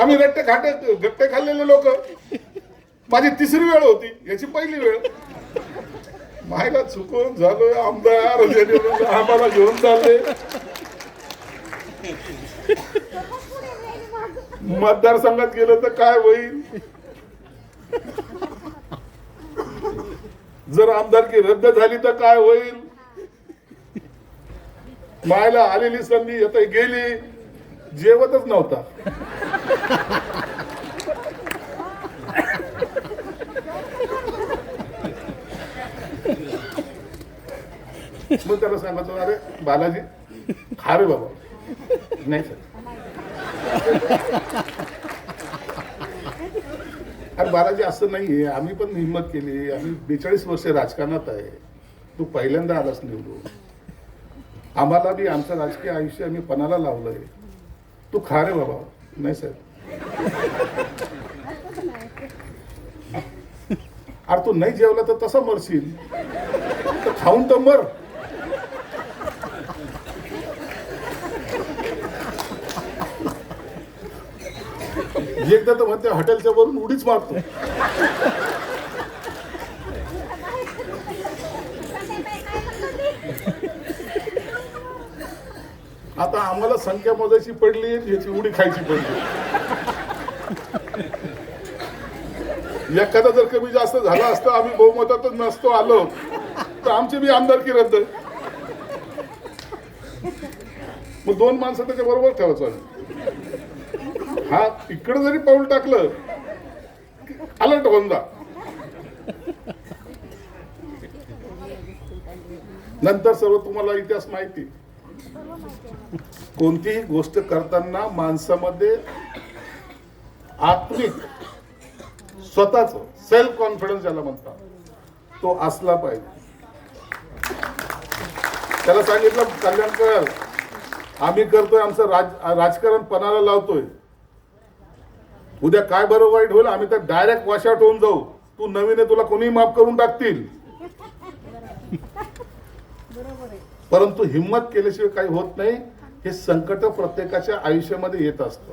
आम्ही गट्टे खाटे गट्टे खाल्लेले लोक. माझी तिसरी वेळ होती याची पहिली वेळ. मायला चुकून झालोय आमदार आम्हाला घेऊन चालले मतदारसंघात गेलं तर काय होईल? जर आमदारकी रद्द झाली तर काय होईल? मायला आलेली संधी आता गेली. जेवतच नव्हता. मग त्याला सांगतो अरे बालाजी खा रे बाबा. नाही सर. अरे बालाजी असं नाहीये. आम्ही पण हिंमत केली. आम्ही बेचाळीस वर्ष राजकारणात आहे. तू पहिल्यांदा आलास निवडून. आम्हाला बी आमचं राजकीय आयुष्य आम्ही पणाला लावलंय. तू खा रे बाबा. नाही साहेब. अरे तू नाही जेवला तर तसं मरशील. तर खाऊन तर मर. एकदा तर म्हणते हॉटेलच्या वरून उडीच मारतो. आता आम्हाला संख्या मोजायची पडली याची उडी खायची पडली. एखादा जर कमी जास्त झाला असता आम्ही बहुमतातच नसतो आलो. तर आमची बी आमदारकी रद्द. मग दोन माणसं त्याच्या बरोबर ठेवायचं हा इकडे जरी पाऊल टाकलं अलर्ट होऊन जा. नंतर सर्व तुम्हाला इतिहास माहिती. कोणतीही गोष्ट करताना माणसामध्ये आत्मिक स्वतःच सेल्फ कॉन्फिडन्स ज्याला म्हणतात तो असला पाहिजे. त्याला सांगितलं कल्याणकर आम्ही करतोय आमचं राज राजकारण पणाला लावतोय. उद्या काय बरं वाईट होईल आम्ही तर डायरेक्ट वॉशआउट होऊन जाऊ. तू नवीन आहे तुला कोणी माफ करून टाकतील. परंतु हिंमत केल्याशिवाय काही होत नाही. हे संकट प्रत्येकाच्या आयुष्यामध्ये येत असतं.